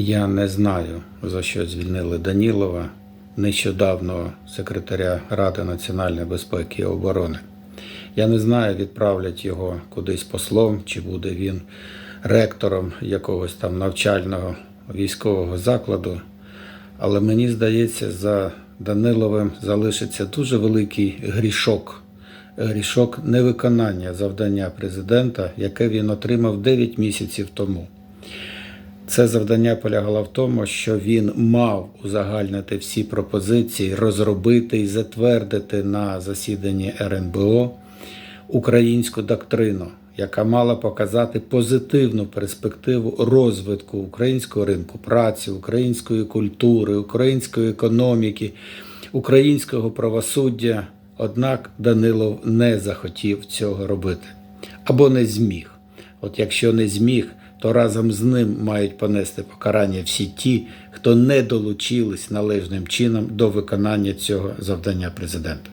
Я не знаю, за що звільнили Данілова, нещодавно секретаря Ради національної безпеки і оборони. Я не знаю, відправлять його кудись послом, чи буде він ректором якогось там навчального військового закладу. Але мені здається, за Даниловим залишиться дуже великий грішок. Грішок невиконання завдання президента, яке він отримав 9 місяців тому. Це завдання полягало в тому, що він мав узагальнити всі пропозиції, розробити і затвердити на засіданні РНБО українську доктрину, яка мала показати позитивну перспективу розвитку українського ринку праці, української культури, української економіки, українського правосуддя. Однак Данилов не захотів цього робити або не зміг. От якщо не зміг, то разом з ним мають понести покарання всі ті, хто не долучились належним чином до виконання цього завдання президента.